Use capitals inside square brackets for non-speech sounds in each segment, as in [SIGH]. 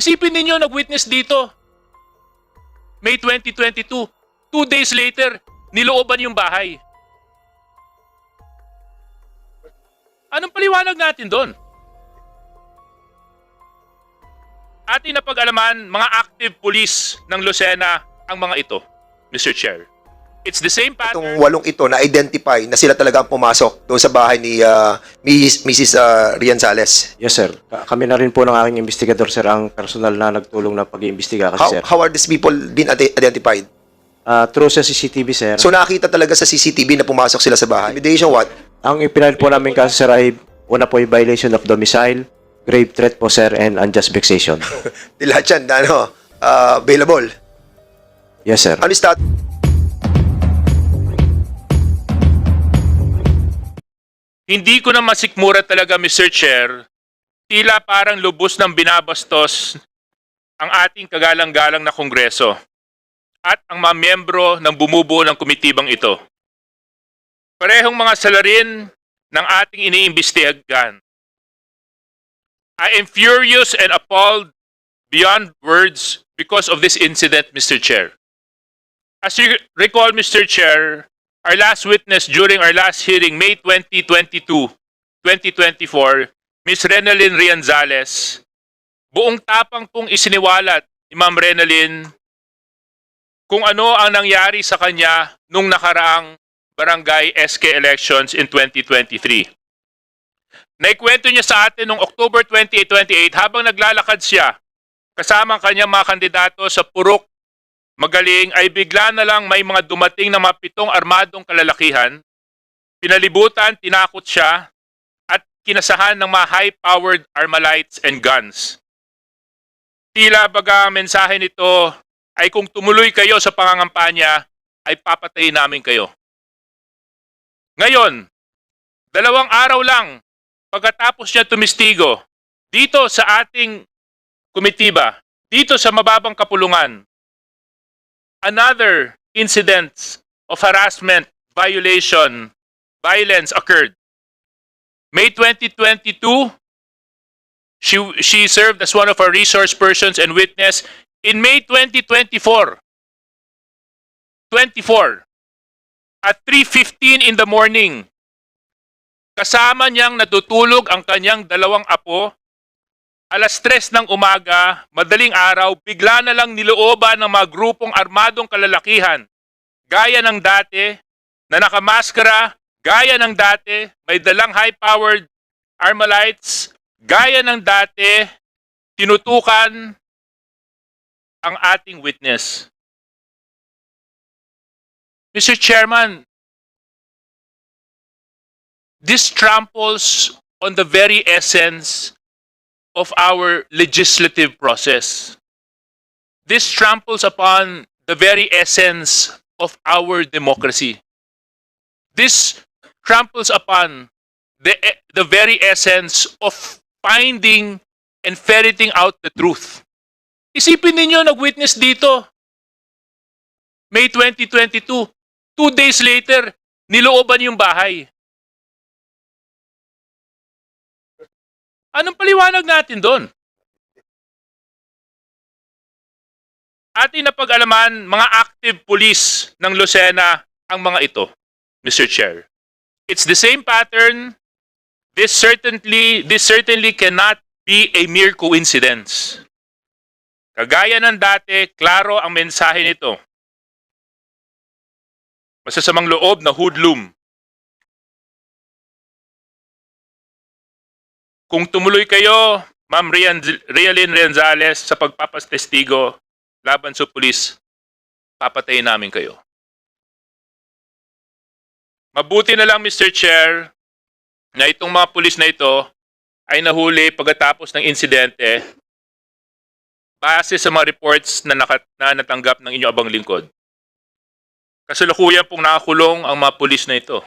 Isipin ninyo, nag-witness dito. May 2022. Two days later, nilooban yung bahay. Anong paliwanag natin doon? Ating napag-alaman, mga active police ng Lucena ang mga ito, Mr. Chair. It's the same pattern. Itong walong ito na-identify na sila talaga ang pumasok doon sa bahay ni Miss, Mrs. ah, Rian Sales. Yes, sir. Ka- Kami na rin po ng aking investigador, sir, ang personal na nagtulong na pag-iimbestiga kasi, How, sir. how are these people been ide- identified? Ah, through sa CCTV, sir, So nakita talaga sa CCTV na pumasok sila sa bahay. Intimidation what? ang ipinal po namin kaso, sir, ay una po yung violation of domicile, grave threat po, sir, and unjust vexation. [LAUGHS] Di lahat yan na ano, ah, available. yes, sir. Ano yung stat- Hindi ko na masikmura talaga, Mr. Chair, tila parang lubos ng binabastos ang ating kagalang-galang na kongreso at ang mga miyembro ng bumubuo ng komitibang ito. Parehong mga salarin ng ating iniimbestigahan. I am furious and appalled beyond words because of this incident, Mr. Chair. As you recall, Mr. Chair, our last witness during our last hearing, May 2022, 2024, Ms. Renalyn Rianzales, buong tapang pong isiniwalat ni Ma'am Renalyn kung ano ang nangyari sa kanya nung nakaraang barangay SK elections in 2023. Naikwento niya sa atin noong October 28, 28 habang naglalakad siya kasama ang kanyang mga kandidato sa Purok Magaling ay bigla na lang may mga dumating na mga pitong armadong kalalakihan, pinalibutan, tinakot siya, at kinasahan ng mga high-powered armalites and guns. Tila baga mensahe nito ay kung tumuloy kayo sa pangangampanya, ay papatayin namin kayo. Ngayon, dalawang araw lang pagkatapos niya tumistigo dito sa ating komitiba, dito sa mababang kapulungan, another incident of harassment, violation, violence occurred. May 2022, she, she served as one of our resource persons and witness. In May 2024, 24, at 3.15 in the morning, kasama niyang natutulog ang kanyang dalawang apo alas 3 ng umaga, madaling araw, bigla na lang nilooban ng mga grupong armadong kalalakihan. Gaya ng dati, na nakamaskara, gaya ng dati, may dalang high-powered armalites, gaya ng dati, tinutukan ang ating witness. Mr. Chairman, this tramples on the very essence of our legislative process. This tramples upon the very essence of our democracy. This tramples upon the, the very essence of finding and ferreting out the truth. Isipin ninyo, nag-witness dito. May 2022. Two days later, nilooban yung bahay. Anong paliwanag natin doon? Ating napag-alaman, mga active police ng Lucena ang mga ito, Mr. Chair. It's the same pattern. This certainly, this certainly cannot be a mere coincidence. Kagaya ng dati, klaro ang mensahe nito. Masasamang loob na hoodlum Kung tumuloy kayo, Ma'am Rian, Rialyn Rianzales, sa pagpapastestigo laban sa pulis, papatayin namin kayo. Mabuti na lang, Mr. Chair, na itong mga pulis na ito ay nahuli pagkatapos ng insidente base sa mga reports na, nakat, na natanggap ng inyong abang lingkod. Kasalukuyan pong nakakulong ang mga pulis na ito.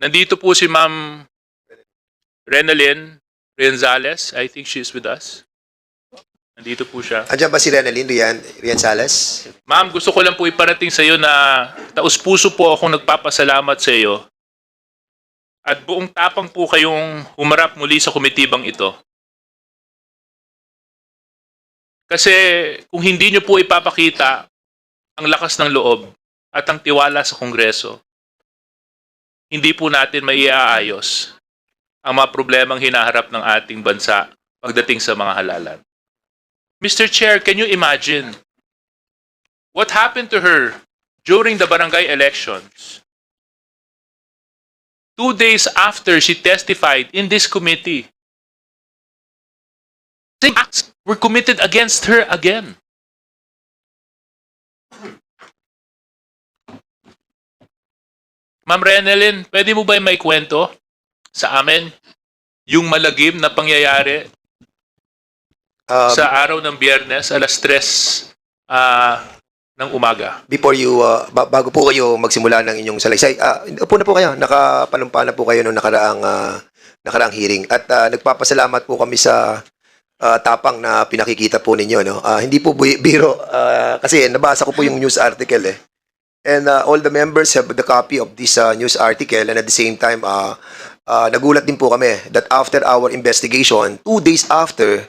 Nandito po si Ma'am Renalyn Rianzales. I think she's with us. Nandito po siya. Andiyan ba si Renalyn Rian, Rian Sales? Ma'am, gusto ko lang po iparating sa iyo na taus-puso po akong nagpapasalamat sa iyo. At buong tapang po kayong humarap muli sa komitibang ito. Kasi kung hindi nyo po ipapakita ang lakas ng loob at ang tiwala sa Kongreso, hindi po natin maiaayos ang mga problemang hinaharap ng ating bansa pagdating sa mga halalan. Mr. Chair, can you imagine what happened to her during the barangay elections? Two days after she testified in this committee, same acts were committed against her again. Ma'am Renelyn, pwede mo ba may kwento sa amin yung malagim na pangyayari Um, sa araw ng biyernes, alas 3 ah, ng umaga? before you, uh, ba- bago po kayo magsimula ng inyong salaysay, uh, upo na po kayo, nakapanumpa na po kayo nung nakaraang, uh, nakaraang hearing. At uh, nagpapasalamat po kami sa uh, tapang na pinakikita po ninyo. No? Uh, hindi po biro, uh, kasi nabasa ko po yung news article eh. And uh, all the members have the copy of this uh, news article and at the same time, uh, uh, nagulat din po kami that after our investigation, two days after,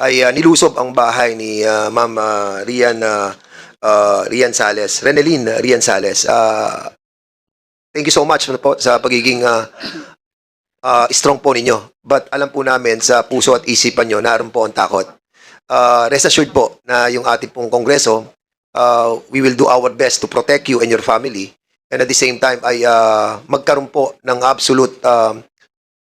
ay uh, nilusob ang bahay ni uh, Ma'am uh, Rian uh, uh, Rian Sales, Renelin Rian Sales. Uh, thank you so much po sa pagiging uh, uh, strong po ninyo. But alam po namin sa puso at isipan nyo, naroon po ang takot. Uh, rest assured po na yung ating pong kongreso, uh, we will do our best to protect you and your family. And at the same time, ay uh, magkaroon po ng absolute um,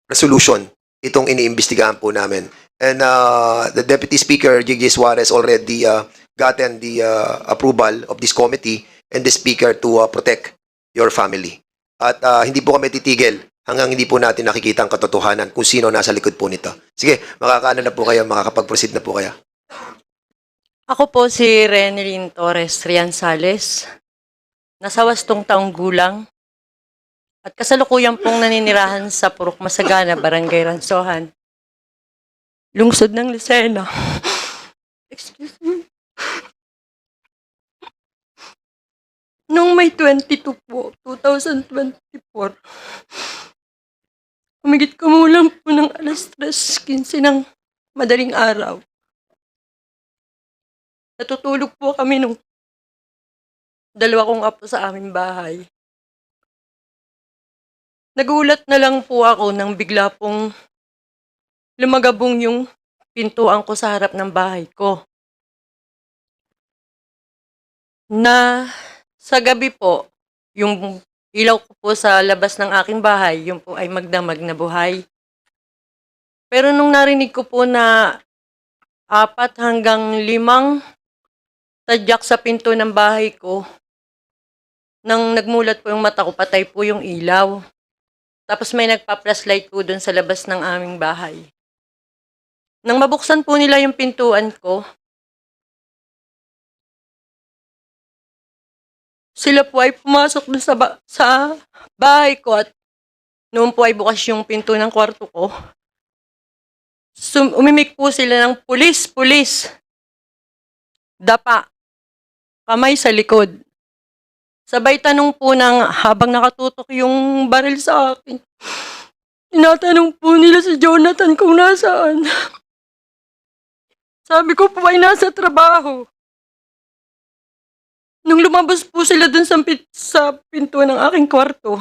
resolution itong iniimbestigahan po namin. And uh, the Deputy Speaker, J.J. Suarez, already uh, gotten the uh, approval of this committee and the Speaker to uh, protect your family. At uh, hindi po kami titigil hanggang hindi po natin nakikita ang katotohanan kung sino nasa likod po nito. Sige, makakaano na po kayo, makakapag-proceed na po kayo. Ako po si Renelyn Torres Rian Sales. Nasa wastong taong gulang. At kasalukuyan pong naninirahan sa Purok Masagana, Barangay Ransohan. Lungsod ng Lucena. Excuse me. Noong May 22 po, 2024, umigit kumulang po ng alas 3.15 ng madaling araw. Natutulog po kami nung dalawa kong apo sa aming bahay. Nagulat na lang po ako nang bigla pong lumagabong yung pintuan ko sa harap ng bahay ko. Na sa gabi po, yung ilaw ko po sa labas ng aking bahay, yung po ay magdamag na buhay. Pero nung narinig ko po na apat hanggang limang tadyak sa pinto ng bahay ko. Nang nagmulat po yung mata ko, patay po yung ilaw. Tapos may nagpa-flashlight po dun sa labas ng aming bahay. Nang mabuksan po nila yung pintuan ko, sila po ay pumasok dun sa, ba- sa bahay ko at noon po ay bukas yung pinto ng kwarto ko. Sum- umimik po sila ng pulis, pulis. Dapa kamay sa likod. Sabay tanong po ng habang nakatutok yung baril sa akin. Tinatanong po nila si Jonathan kung nasaan. Sabi ko po ay nasa trabaho. Nung lumabas po sila dun sa, pin- sa pinto ng aking kwarto,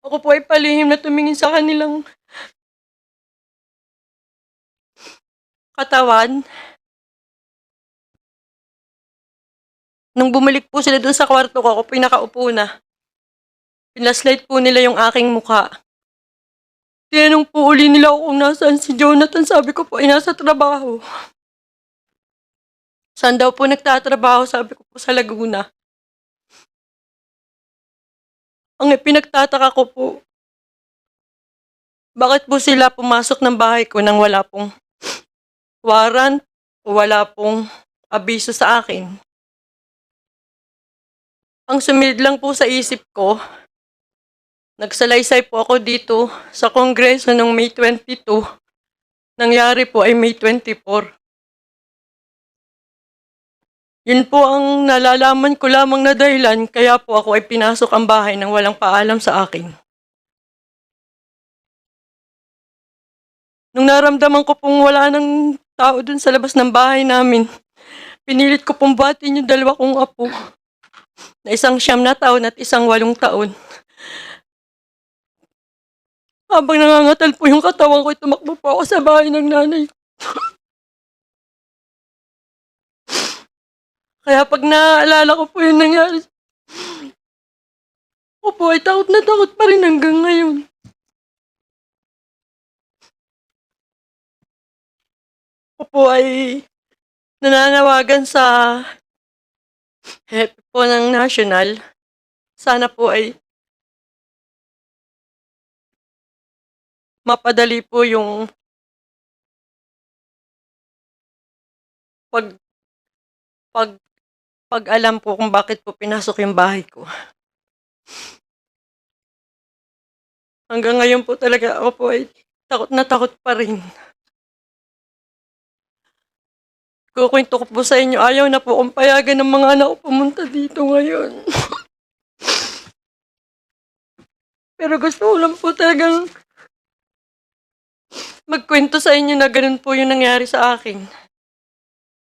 ako po ay palihim na tumingin sa kanilang katawan. Nung bumalik po sila doon sa kwarto ko, ako pinakaupo na. Pinaslight po nila yung aking mukha. Tinanong po uli nila kung nasaan si Jonathan. Sabi ko po ay nasa trabaho. Saan daw po nagtatrabaho? Sabi ko po sa Laguna. Ang pinagtataka ko po, bakit po sila pumasok ng bahay ko nang wala pong warrant o wala pong abiso sa akin? Ang sumilid lang po sa isip ko, nagsalaysay po ako dito sa Kongreso noong May 22. Nangyari po ay May 24. Yun po ang nalalaman ko lamang na dahilan kaya po ako ay pinasok ang bahay nang walang paalam sa akin. Nung naramdaman ko pong wala nang tao dun sa labas ng bahay namin. Pinilit ko pong buhatin yung dalawa kong apo. Na isang siyam na taon at isang walong taon. Habang nangangatal po yung katawan ko, tumakbo po ako sa bahay ng nanay. Kaya pag naaalala ko po yung nangyari, ako po ay takot na takot pa rin hanggang ngayon. Ako po ay nananawagan sa hepe po ng national. Sana po ay mapadali po yung pag pag pag alam po kung bakit po pinasok yung bahay ko. Hanggang ngayon po talaga ako po ay takot na takot pa rin. Kukwento ko po sa inyo, ayaw na po akong payagan ng mga anak ko pumunta dito ngayon. [LAUGHS] Pero gusto ko lang po talagang magkwento sa inyo na ganun po yung nangyari sa akin.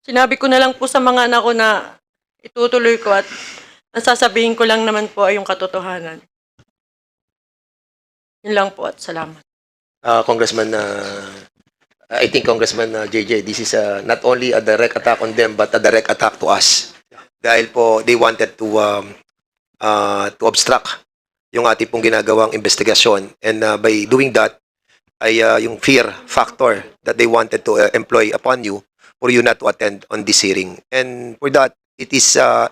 Sinabi ko na lang po sa mga anak ko na itutuloy ko at ang sasabihin ko lang naman po ay yung katotohanan. Yun lang po at salamat. Uh, Congressman, uh, I think Congressman uh, JJ, this is uh, not only a direct attack on them, but a direct attack to us. Dahil po, they wanted to um, uh, to obstruct yung ating pong ginagawang investigasyon. And uh, by doing that, ay uh, yung fear factor that they wanted to uh, employ upon you for you not to attend on this hearing. And for that, it is uh,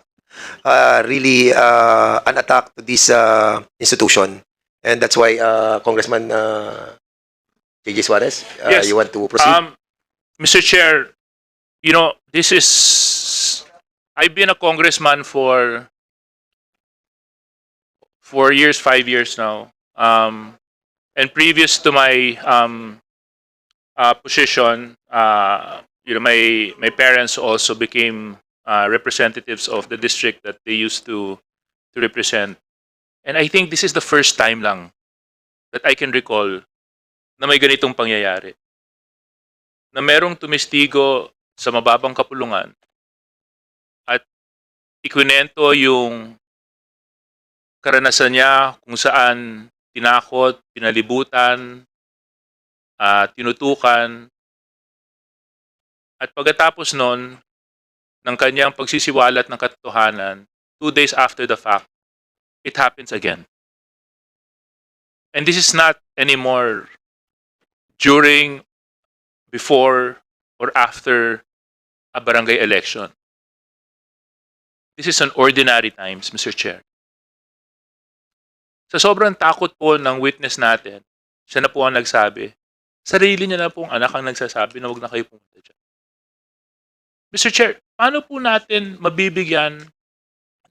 uh, really uh, an attack to this uh, institution. And that's why, uh, Congressman uh, JJ Suarez, uh, Yes. you want to proceed? Um, Mr. Chair, you know, this is, I've been a congressman for four years, five years now. Um, and previous to my um, uh, position, uh, you know, my my parents also became uh, representatives of the district that they used to to represent. And I think this is the first time lang that I can recall na may ganitong pangyayari na merong tumestigo sa mababang kapulungan at ikunento yung karanasan niya kung saan tinakot, pinalibutan, ah, tinutukan. At pagkatapos nun, ng kanyang pagsisiwalat ng katotohanan, two days after the fact, it happens again. And this is not anymore during before or after a barangay election. This is an ordinary times, Mr. Chair. Sa sobrang takot po ng witness natin, siya na po ang nagsabi, sarili niya na pong anak ang nagsasabi na huwag na kayo pumunta dyan. Mr. Chair, paano po natin mabibigyan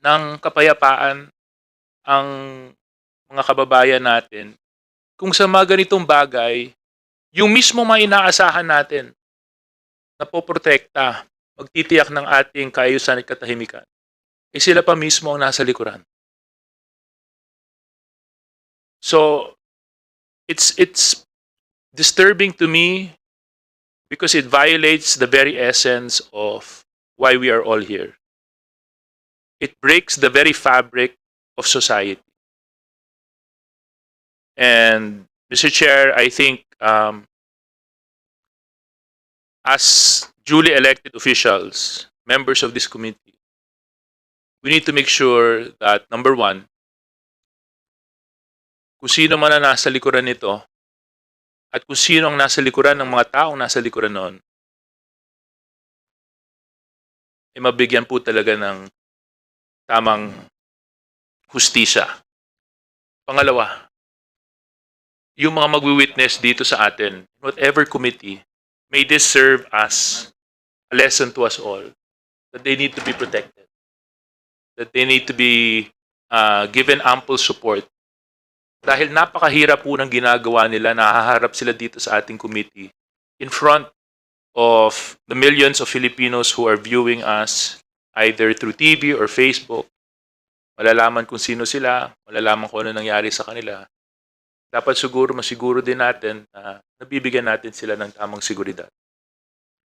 ng kapayapaan ang mga kababayan natin kung sa mga ganitong bagay, yung mismo mga inaasahan natin na poprotekta, magtitiyak ng ating kaayusan at katahimikan, eh sila pa mismo ang nasa likuran. So, it's it's disturbing to me because it violates the very essence of why we are all here. It breaks the very fabric of society. And Mr. Chair, I think um, as duly elected officials, members of this committee, we need to make sure that number one, kung sino man ang nasa likuran nito, at kung sino ang nasa likuran ng mga taong nasa likuran noon, ay mabigyan po talaga ng tamang hustisya. Pangalawa, yung mga magwi-witness dito sa atin, whatever committee, may this serve as a lesson to us all that they need to be protected, that they need to be uh, given ample support. Dahil napakahirap po ng ginagawa nila, nahaharap sila dito sa ating committee in front of the millions of Filipinos who are viewing us either through TV or Facebook. Malalaman kung sino sila, malalaman kung ano nangyari sa kanila. Dapat siguro masiguro din natin na nabibigyan natin sila ng tamang seguridad.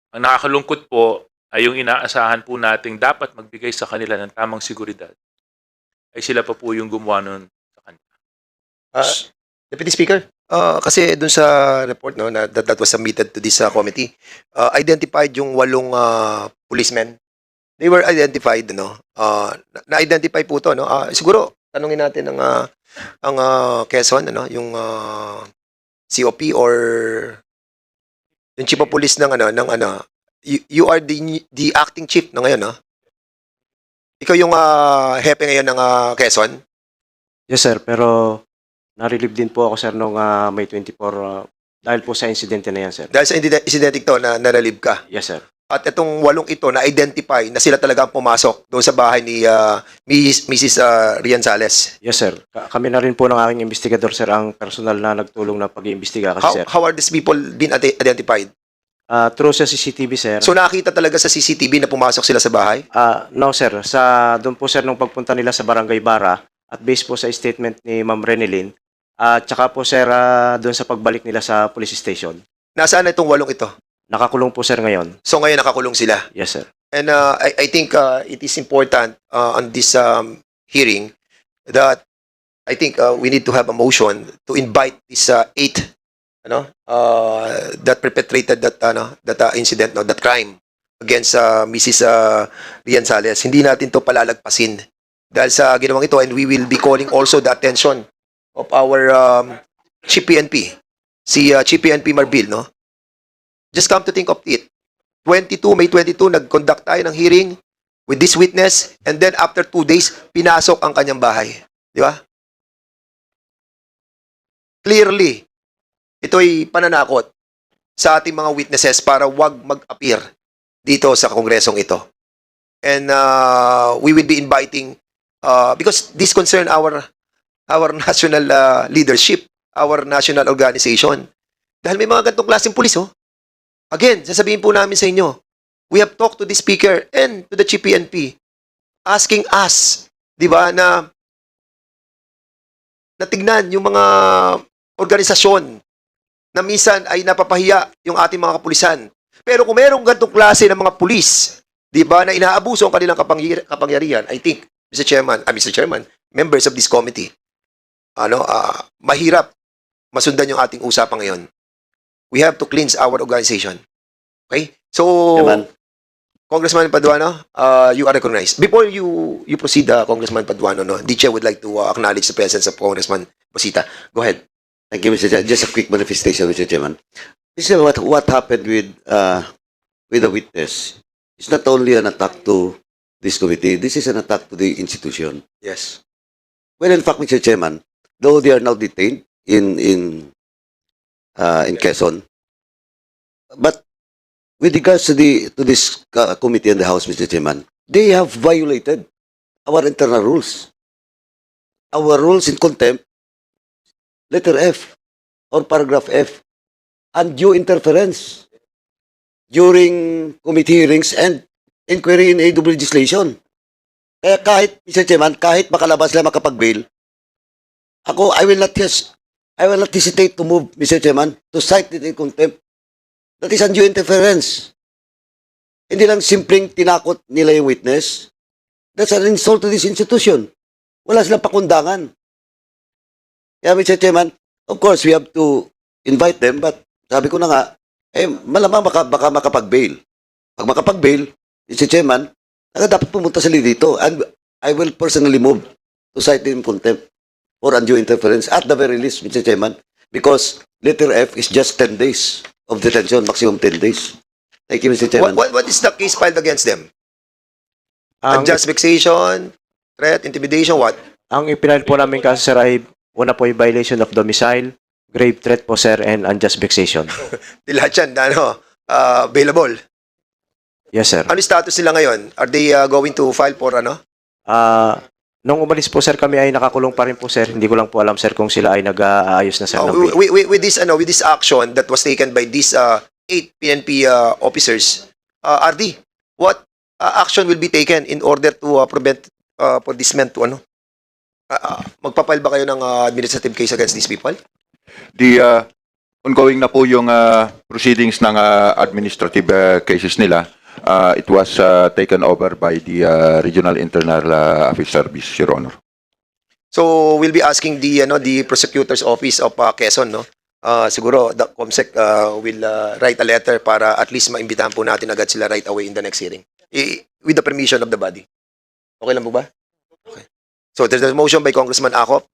Ang nakakalungkot po ay yung inaasahan po nating dapat magbigay sa kanila ng tamang seguridad ay sila pa po yung gumawa nun sa kanila. Ah, Deputy Speaker, ah, kasi dun sa report no, na, that, that was submitted to this ah, committee, ah, identified yung walong ah, policemen. They were identified, no? Na- na-identify po to, no? Ah, siguro, tanungin natin ang, ah, ang ah, Quezon, ano? Yung ah, COP or yung chief of police ng, ano, ng, ano, you, you are the, the acting chief no, ngayon, no? Ikaw yung ah, hepe ngayon ng ah, Quezon? Yes, sir. Pero na-relieve din po ako, sir, nung ah, May 24 ah, dahil po sa insidente na yan, sir. Dahil sa incident incident ito na narelieve ka. Yes, sir. At itong walong ito na-identify na sila talaga ang pumasok doon sa bahay ni ah, Mrs. Mrs. ah, Rian Sales. Yes, sir. Ka- Kami na rin po ng aking investigador, sir, ang personal na nagtulong na pag-iimbestiga kasi, How, sir. how are these people been ide- identified? Ah, through sa CCTV, sir. So nakita talaga sa CCTV na pumasok sila sa bahay? Ah, no, sir. Sa doon po, sir, nung pagpunta nila sa Barangay Bara at based po sa statement ni Ma'am Renelyn, at tsaka po, sir, ah, doon sa pagbalik nila sa police station. Nasaan na itong walong ito? Nakakulong po, sir, ngayon. So ngayon nakakulong sila. Yes, sir. And uh, I, I think uh, it is important uh, on this um, hearing that I think uh, we need to have a motion to invite these uh, eight ano uh, that perpetrated that ano that uh, incident no that crime against uh, Mrs. Uh, Rian Sales. Hindi natin to palalagpasin dahil sa ginawang ito and we will be calling also the attention of our um, Chief PNP si uh, Chief PNP Marbil no just come to think of it 22, May 22, nag-conduct tayo ng hearing with this witness and then after two days, pinasok ang kanyang bahay. Di ba? Clearly, ito ay pananakot sa ating mga witnesses para wag mag-appear dito sa kongresong ito. And uh, we will be inviting, uh, because this concern our our [LAUGHS] national uh, leadership, our national organization. Dahil may mga gantong klaseng pulis, oh. Again, sasabihin po namin sa inyo, we have talked to the speaker and to the chief asking us, di ba, na natignan yung mga organisasyon na minsan ay napapahiya yung ating mga kapulisan. Pero kung merong gantong klase ng mga pulis, di ba, na inaabuso ang kanilang kapangyar- kapangyarihan, I think, Mr. Chairman, ah, Mr. Chairman, members of this committee, ano, ah, mahirap masundan yung ating usapan ngayon. We have to cleanse our organization. Okay? So, Chairman. Congressman Paduano, uh, you are recognized. Before you you proceed, uh, Congressman Paduano, no, the chair would like to uh, acknowledge the presence of Congressman Bosita. Go ahead. Thank you, Mr. Chairman. Just a quick manifestation, Mr. Chairman. This is what what happened with uh with the witness. It's not only an attack to this committee. This is an attack to the institution. Yes. Well, in fact, Mr. Chairman, though they are now detained in in uh, in Quezon, but with regards to the to this uh, committee in the House, Mr. Chairman, they have violated our internal rules. Our rules in contempt, letter F or paragraph F, undue interference during committee hearings and inquiry in of legislation. Kaya kahit, Mr. Chairman, kahit makalabas lang makapag-bail, ako, I will not hes I will not hesitate to move, Mr. Chairman, to cite it in contempt. That is undue interference. Hindi lang simpleng tinakot nila yung witness. That's an insult to this institution. Wala silang pakundangan. Kaya, Mr. Chairman, of course, we have to invite them, but sabi ko na nga, eh, malamang baka, baka makapag-bail. Pag makapag-bail, Mr. Chairman, dapat pumunta sila dito. And I will personally move to cite him contempt for undue interference at the very least, Mr. Chairman, because letter F is just 10 days of detention, maximum 10 days. Thank you, Mr. What, Chairman. what, what is the case filed against them? Ang, Unjust vexation, threat, intimidation, what? ang ipinail po namin kaso, sir, ay una po yung violation of domicile, grave threat po, sir, and unjust vexation. [LAUGHS] Di lahat yan, ano, uh, available. Yes, sir. Ano status nila ngayon? Are they uh, going to file for ano? Ah, nung umalis po, sir, kami ay nakakulong pa rin po, sir. Hindi ko lang po alam, sir, kung sila ay nag-aayos na, sir, Oh, ng bail. with, with, with this ano, with this action that was taken by these uh, eight PNP uh, officers, uh, RD, what uh, action will be taken in order to uh, prevent uh, for this men to ano? Uh, uh, magpapile ba kayo ng uh, administrative case against these people? The uh, ongoing na po yung ah, proceedings ng ah, administrative ah, cases nila. Ah, it was ah, taken over by the ah, Regional Internal ah, Affairs Service, Your Honor. So we'll be asking the ano the prosecutor's office of uh, Quezon no. Uh, siguro the COMSEC uh, will uh, write a letter para at least maimbitahan po natin agad sila right away in the next hearing. I- with the permission of the body. Okay lang po ba? Okay. So there's a motion by Congressman Akop